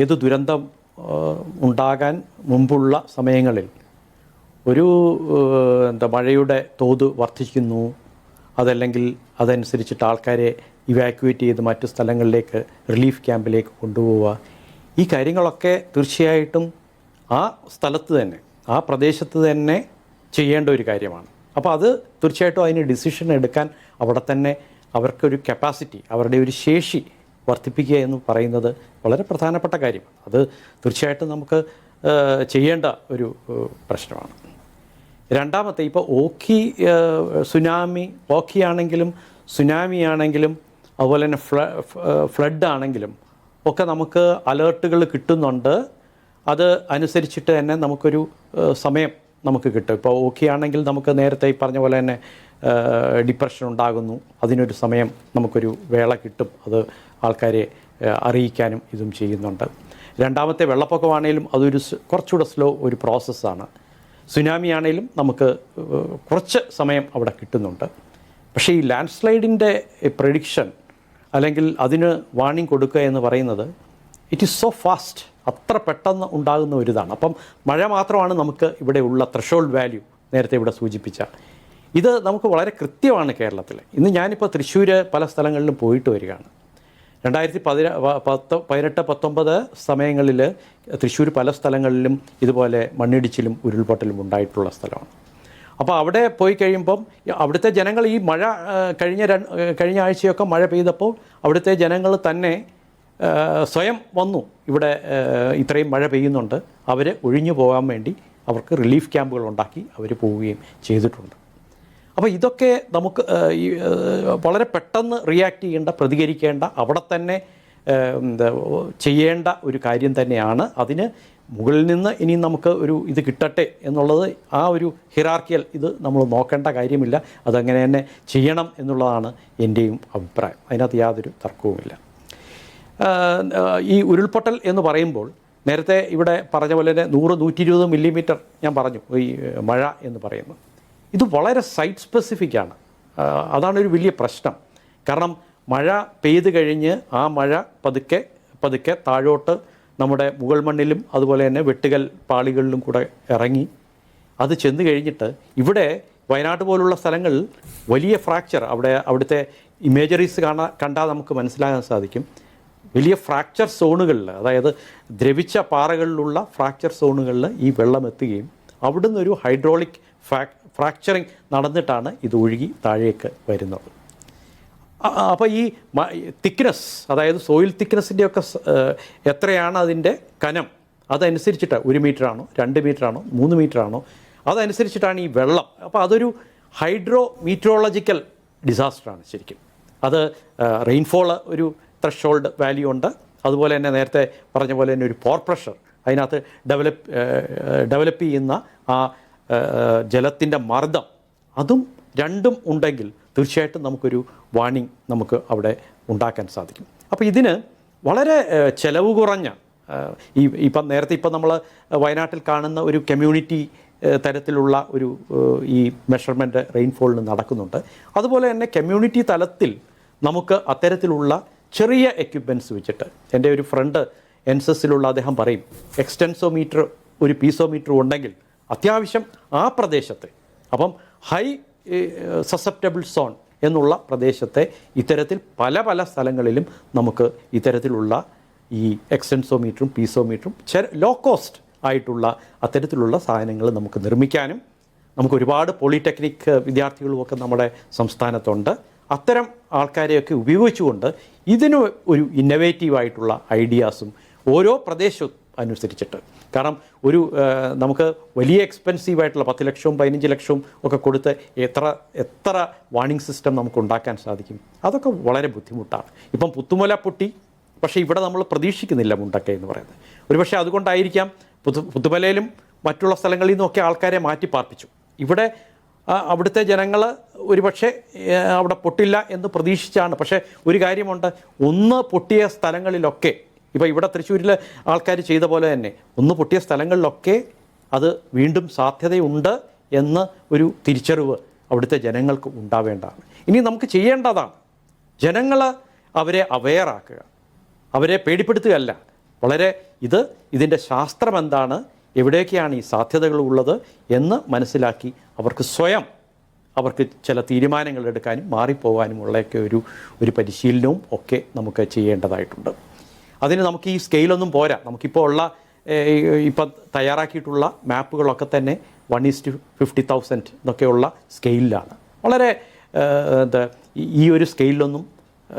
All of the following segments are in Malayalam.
ഏത് ദുരന്തം ഉണ്ടാകാൻ മുമ്പുള്ള സമയങ്ങളിൽ ഒരു എന്താ മഴയുടെ തോത് വർദ്ധിക്കുന്നു. അതല്ലെങ്കിൽ അതനുസരിച്ചിട്ട് ആൾക്കാരെ ഇവാക്യുവേറ്റ് ചെയ്ത് മറ്റു സ്ഥലങ്ങളിലേക്ക് റിലീഫ് ക്യാമ്പിലേക്ക് കൊണ്ടുപോവുക. ഈ കാര്യങ്ങളൊക്കെ തീർച്ചയായിട്ടും ആ സ്ഥലത്ത് തന്നെ ആ പ്രദേശത്ത് തന്നെ ചെയ്യേണ്ട ഒരു കാര്യമാണ്. അപ്പോൾ അത് തീർച്ചയായിട്ടും അതിന് ഡിസിഷൻ എടുക്കാൻ അവിടെ തന്നെ അവർക്കൊരു കപ്പാസിറ്റി അവരുടെ ഒരു ശേഷി വർദ്ധിപ്പിക്കുക എന്ന് പറയുന്നത് വളരെ പ്രധാനപ്പെട്ട കാര്യമാണ് അത് തീർച്ചയായിട്ടും നമുക്ക് ചെയ്യേണ്ട ഒരു പ്രശ്നമാണ്. രണ്ടാമത്തെ ഇപ്പോൾ ഓഖി സുനാമി ഓഖി ആണെങ്കിലും സുനാമി ആണെങ്കിലും അതുപോലെ തന്നെ ഫ്ല ഫ്ലഡ് ആണെങ്കിലും ഒക്കെ നമുക്ക് അലേർട്ടുകൾ കിട്ടുന്നുണ്ട്. അത് അനുസരിച്ചിട്ട് തന്നെ നമുക്കൊരു സമയം നമുക്ക് കിട്ടും. ഇപ്പോൾ ഓക്കിയാണെങ്കിൽ ആണെങ്കിൽ നമുക്ക് നേരത്തെ ഈ പറഞ്ഞ പോലെ തന്നെ ഡിപ്രഷൻ ഉണ്ടാകുന്നു അതിനൊരു സമയം നമുക്കൊരു വേള കിട്ടും. അത് ആൾക്കാരെ അറിയിക്കാനും ഇതും ചെയ്യുന്നുണ്ട്. രണ്ടാമത്തെ വെള്ളപ്പൊക്കമാണേലും അതൊരു കുറച്ചുകൂടെ സ്ലോ ഒരു പ്രോസസ്സാണ്. സുനാമി ആണെങ്കിലും നമുക്ക് കുറച്ച് സമയം അവിടെ കിട്ടുന്നുണ്ട്. പക്ഷേ ഈ ലാൻഡ് സ്ലൈഡിന്റെ പ്രഡിക്ഷൻ അല്ലെങ്കിൽ അതിന് വാണിംഗ് കൊടുക്കുക എന്ന് പറയുന്നത് ഇറ്റ് ഈസ് സോ ഫാസ്റ്റ്. അത്ര പെട്ടെന്ന് ഉണ്ടാകുന്ന ഒരു ഇതാണ് അപ്പം മഴ മാത്രമാണ് നമുക്ക് ഇവിടെ ഉള്ള ത്രഷോൾഡ് വാല്യൂ നേരത്തെ ഇവിടെ സൂചിപ്പിച്ച. ഇത് നമുക്ക് വളരെ കൃത്യമാണ് കേരളത്തിൽ. ഇന്ന് ഞാനിപ്പോൾ തൃശ്ശൂർ പല സ്ഥലങ്ങളിലും പോയിട്ട് വരികയാണ്. രണ്ടായിരത്തി പതിന പത്ത് പതിനെട്ട് പത്തൊമ്പത് സമയങ്ങളിൽ തൃശ്ശൂർ പല സ്ഥലങ്ങളിലും ഇതുപോലെ മണ്ണിടിച്ചിലും ഉരുൾപൊട്ടലും ഉണ്ടായിട്ടുള്ള സ്ഥലമാണ്. അപ്പോൾ അവിടെ പോയി കഴിയുമ്പം അവിടുത്തെ ജനങ്ങൾ ഈ മഴ കഴിഞ്ഞ കഴിഞ്ഞ ആഴ്ചയൊക്കെ മഴ പെയ്തപ്പോൾ അവിടുത്തെ ജനങ്ങൾ തന്നെ സ്വയം വന്നു. ഇവിടെ ഇത്രയും മഴ പെയ്യുന്നുണ്ട്. അവർ ഒഴിഞ്ഞു പോകാൻ വേണ്ടി അവർക്ക് റിലീഫ് ക്യാമ്പുകൾ ഉണ്ടാക്കി അവർ പോവുകയും ചെയ്തിട്ടുണ്ട്. അപ്പോൾ ഇതൊക്കെ നമുക്ക് ഈ വളരെ പെട്ടെന്ന് റിയാക്ട് ചെയ്യേണ്ട പ്രതികരിക്കേണ്ട അവിടെ തന്നെ ചെയ്യേണ്ട ഒരു കാര്യം തന്നെയാണ്. അതിന് മുകളിൽ നിന്ന് ഇനി നമുക്ക് ഒരു ഇത് കിട്ടട്ടെ എന്നുള്ളത് ആ ഒരു ഹിറാർക്കിയൽ ഇത് നമ്മൾ നോക്കേണ്ട കാര്യമില്ല. അതങ്ങനെ തന്നെ ചെയ്യണം എന്നുള്ളതാണ് എന്റെയും അഭിപ്രായം. അതിനകത്ത് യാതൊരു തർക്കവുമില്ല. ഈ ഉരുൾപൊട്ടൽ എന്ന് പറയുമ്പോൾ നേരത്തെ ഇവിടെ പറഞ്ഞ പോലെ തന്നെ നൂറ് നൂറ്റി ഇരുപത് മില്ലിമീറ്റർ ഞാൻ പറഞ്ഞു ഈ മഴ എന്ന് പറയുന്നത് ഇത് വളരെ സൈറ്റ് സ്പെസിഫിക് ആണ്. അതാണൊരു വലിയ പ്രശ്നം. കാരണം മഴ പെയ്ത് കഴിഞ്ഞ് ആ മഴ പതുക്കെ പതുക്കെ താഴോട്ട് നമ്മുടെ മുകൾ മണ്ണിലും അതുപോലെ തന്നെ വെട്ടുകൽ പാളികളിലും കൂടെ ഇറങ്ങി. അത് ചെന്ന് കഴിഞ്ഞിട്ട് ഇവിടെ വയനാട് പോലുള്ള സ്ഥലങ്ങളിൽ വലിയ ഫ്രാക്ചർ അവിടെ അവിടുത്തെ ഇമേജറീസ് കാണാൻ കണ്ടാൽ നമുക്ക് മനസ്സിലാകാൻ സാധിക്കും. വലിയ ഫ്രാക്ചർ സോണുകളിൽ അതായത് ദ്രവിച്ച പാറകളിലുള്ള ഫ്രാക്ചർ സോണുകളിൽ ഈ വെള്ളം എത്തുകയും അവിടുന്ന് ഒരു ഹൈഡ്രോളിക് ഫ്രാക്ചറിങ് നടന്നിട്ടാണ് ഇത് ഒഴുകി താഴേക്ക് വരുന്നത്. അപ്പോൾ ഈ തിക്നെസ് അതായത് സോയിൽ തിക്നെസ്സിന്റെ ഒക്കെ എത്രയാണ് അതിന്റെ കനം? അതനുസരിച്ചിട്ട് ഒരു മീറ്ററാണോ രണ്ട് മീറ്റർ ആണോ മൂന്ന് മീറ്റർ ആണോ അതനുസരിച്ചിട്ടാണ് ഈ വെള്ളം. അപ്പോൾ അതൊരു ഹൈഡ്രോ മീറ്ററോളജിക്കൽ ഡിസാസ്റ്ററാണ് ശരിക്കും. അത് റെയിൻഫോൾ ഒരു ത്രഷോൾഡ് വാല്യൂ ഉണ്ട്. അതുപോലെ തന്നെ നേരത്തെ പറഞ്ഞ പോലെ തന്നെ ഒരു പോർ പ്രഷർ. അതിനകത്ത് ഡെവലപ്പ് ഡെവലപ്പ് ചെയ്യുന്ന ആ ജലത്തിന്റെ മർദ്ദം. അതും രണ്ടും ഉണ്ടെങ്കിൽ തീർച്ചയായിട്ടും നമുക്കൊരു വാണിംഗ് നമുക്ക് അവിടെ ഉണ്ടാക്കാൻ സാധിക്കും. അപ്പോൾ ഇതിന് വളരെ ചിലവ് കുറഞ്ഞ ഈ ഇപ്പം നേരത്തെ ഇപ്പം നമ്മൾ വയനാട്ടിൽ കാണുന്ന ഒരു കമ്മ്യൂണിറ്റി തരത്തിലുള്ള ഒരു ഈ മെഷർമെന്റ് റെയിൻഫോളിന് നടക്കുന്നുണ്ട്. അതുപോലെ തന്നെ കമ്മ്യൂണിറ്റി തലത്തിൽ നമുക്ക് അത്തരത്തിലുള്ള ചെറിയ എക്യുപ്മെന്റ്സ് വെച്ചിട്ട് എന്റെ ഒരു ഫ്രണ്ട് എൻസസിലുള്ള അദ്ദേഹം പറയും എക്സ്റ്റൻസോമീറ്റർ ഒരു പീസോമീറ്റർ ഉണ്ടെങ്കിൽ അത്യാവശ്യം ആ പ്രദേശത്തെ. അപ്പം ഹൈ സസെപ്റ്റബിൾ സോൺ എന്നുള്ള പ്രദേശത്തെ ഇത്തരത്തിൽ പല പല സ്ഥലങ്ങളിലും നമുക്ക് ഇത്തരത്തിലുള്ള ഈ എക്സ്റ്റൻസോമീറ്ററും പീസോമീറ്ററും ചെ ലോ കോസ്റ്റ് ആയിട്ടുള്ള അത്തരത്തിലുള്ള സാധനങ്ങൾ നമുക്ക് നിർമ്മിക്കാനും നമുക്ക് ഒരുപാട് പോളിടെക്നിക് വിദ്യാർത്ഥികളുമൊക്കെ നമ്മുടെ സംസ്ഥാനത്തുണ്ട്. അത്തരം ആൾക്കാരെയൊക്കെ ഉപയോഗിച്ചുകൊണ്ട് ഇതിന് ഒരു ഇന്നവേറ്റീവായിട്ടുള്ള ഐഡിയാസും ഓരോ പ്രദേശവും അനുസരിച്ചിട്ട്. കാരണം ഒരു നമുക്ക് വലിയ എക്സ്പെൻസീവ് ആയിട്ടുള്ള പത്ത് ലക്ഷവും പതിനഞ്ച് ലക്ഷവും ഒക്കെ കൊടുത്ത് എത്ര എത്ര വാണിംഗ് സിസ്റ്റം നമുക്ക് ഉണ്ടാക്കാൻ സാധിക്കും? അതൊക്കെ വളരെ ബുദ്ധിമുട്ടാണ്. ഇപ്പം പുത്തുമല പൊട്ടി പക്ഷേ ഇവിടെ നമ്മൾ പ്രതീക്ഷിക്കുന്നില്ല മുണ്ടക്കൈ എന്ന് പറയുന്നത്. ഒരുപക്ഷെ അതുകൊണ്ടായിരിക്കാം പുതു പുത്തുമലയിലും മറ്റുള്ള സ്ഥലങ്ങളിൽ നിന്നൊക്കെ ആൾക്കാരെ മാറ്റി പാർപ്പിച്ചു. ഇവിടെ അവിടുത്തെ ജനങ്ങൾ ഒരുപക്ഷെ അവിടെ പൊട്ടില്ല എന്ന് പ്രതീക്ഷിച്ചാണ്. പക്ഷേ ഒരു കാര്യമുണ്ട് ഒന്ന് പൊട്ടിയ സ്ഥലങ്ങളിലൊക്കെ ഇപ്പോൾ ഇവിടെ തൃശ്ശൂരിൽ ആൾക്കാർ ചെയ്ത പോലെ തന്നെ. ഒന്ന് പൊട്ടിയ സ്ഥലങ്ങളിലൊക്കെ അത് വീണ്ടും സാധ്യതയുണ്ട് എന്ന് ഒരു തിരിച്ചറിവ് അവിടുത്തെ ജനങ്ങൾക്ക് ഉണ്ടാവേണ്ടതാണ്. ഇനി നമുക്ക് ചെയ്യേണ്ടതാണ്. ജനങ്ങൾ അവരെ അവെയറാക്കുക അവരെ പേടിപ്പെടുത്തുകയല്ല. വളരെ ഇത് ഇതിന്റെ ശാസ്ത്രം എന്താണ്? എവിടേക്കാണ് ഈ സാധ്യതകൾ ഉള്ളത് എന്ന് മനസ്സിലാക്കി അവർക്ക് സ്വയം അവർക്ക് ചില തീരുമാനങ്ങൾ എടുക്കാനും മാറിപ്പോകാനുമുള്ളയൊക്കെ ഒരു ഒരു പരിശീലനവും ഒക്കെ നമുക്ക് ചെയ്യേണ്ടതായിട്ടുണ്ട്. അതിന് നമുക്ക് ഈ സ്കെയിലൊന്നും പോരാ. നമുക്കിപ്പോൾ ഉള്ള ഇപ്പം തയ്യാറാക്കിയിട്ടുള്ള മാപ്പുകളൊക്കെ തന്നെ വൺ ഈസ്റ്റ് ഫിഫ്റ്റി തൗസൻഡ് എന്നൊക്കെയുള്ള സ്കെയിലിലാണ് വളരെ എന്താ ഈ- ഒരു സ്കെയിലൊന്നും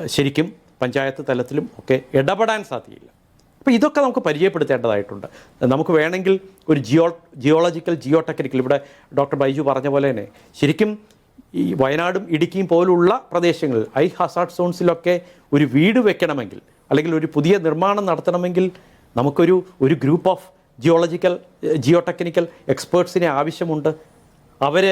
ശരിക്കും പഞ്ചായത്ത് തലത്തിലും ഒക്കെ ഇടപെടാൻ സാധ്യയില്ല. അപ്പോൾ ഇതൊക്കെ നമുക്ക് പരിചയപ്പെടുത്തേണ്ടതായിട്ടുണ്ട്. നമുക്ക് വേണമെങ്കിൽ ഒരു ജിയോ ജിയോളജിക്കൽ ജിയോ ടെക്നിക്കൽ ഇവിടെ ഡോക്ടർ ബൈജു പറഞ്ഞ പോലെ തന്നെ ശരിക്കും ഈ വയനാടും ഇടുക്കിയും പോലുള്ള പ്രദേശങ്ങളിൽ ഐ ഹസാർഡ് സോൺസിലൊക്കെ ഒരു വീട് വെക്കണമെങ്കിൽ അല്ലെങ്കിൽ ഒരു പുതിയ നിർമ്മാണം നടത്തണമെങ്കിൽ നമുക്കൊരു ഒരു group of geological geo technical എക്സ്പേർട്സിനെ ആവശ്യമുണ്ട്. അവർ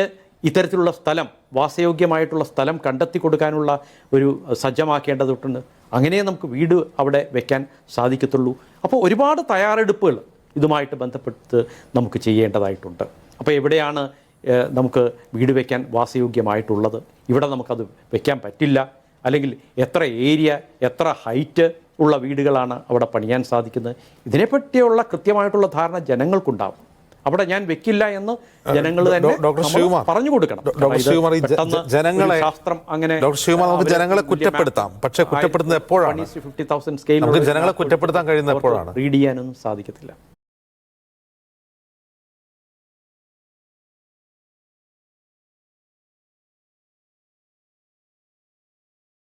ഇത്തരത്തിലുള്ള സ്ഥലം വാസയോഗ്യമായിട്ടുള്ള സ്ഥലം കണ്ടെത്തി കൊടുക്കാനുള്ള ഒരു സജ്ജമാക്കേണ്ടതുണ്ട്. അങ്ങനെ നമുക്ക് വീട് അവിടെ വെക്കാൻ സാധിക്കത്തുള്ളൂ. അപ്പോൾ ഒരുപാട് തയ്യാറെടുപ്പുകൾ ഇതുമായിട്ട് ബന്ധപ്പെട്ട് നമുക്ക് ചെയ്യേണ്ടതായിട്ടുണ്ട്. അപ്പോൾ എവിടെയാണ് നമുക്ക് വീട് വയ്ക്കാൻ വാസയോഗ്യമായിട്ടുള്ളത്. ഇവിടെ നമുക്കത് വയ്ക്കാൻ പറ്റില്ല. അല്ലെങ്കിൽ എത്ര ഏരിയ എത്ര ഹൈറ്റ് ഉള്ള വീടുകളാണ് അവിടെ പണിയാൻ സാധിക്കുന്നത്. ഇതിനെപ്പറ്റിയുള്ള കൃത്യമായിട്ടുള്ള ധാരണ ജനങ്ങൾക്കുണ്ടാവും. അവിടെ ഞാൻ വെക്കില്ല എന്ന് ജനങ്ങൾ തന്നെ ഡോക്ടർ ശിവകുമാർ പറഞ്ഞു കൊടുക്കണം. ഡോക്ടർ ശിവകുമാർ ജനങ്ങളെ ശാസ്ത്രം അങ്ങനെ ഡോക്ടർ ശിവകുമാർ നമുക്ക് ജനങ്ങളെ കുറ്റപ്പെടുത്താം. പക്ഷേ കുറ്റപ്പെടുത്തുന്നത് എപ്പോഴാണ്? നമുക്ക് ജനങ്ങളെ കുറ്റപ്പെടുത്താൻ കഴിയുന്നത് എപ്പോഴാണ്? റീഡ് ചെയ്യാനൊന്നും സാധിക്കത്തില്ല.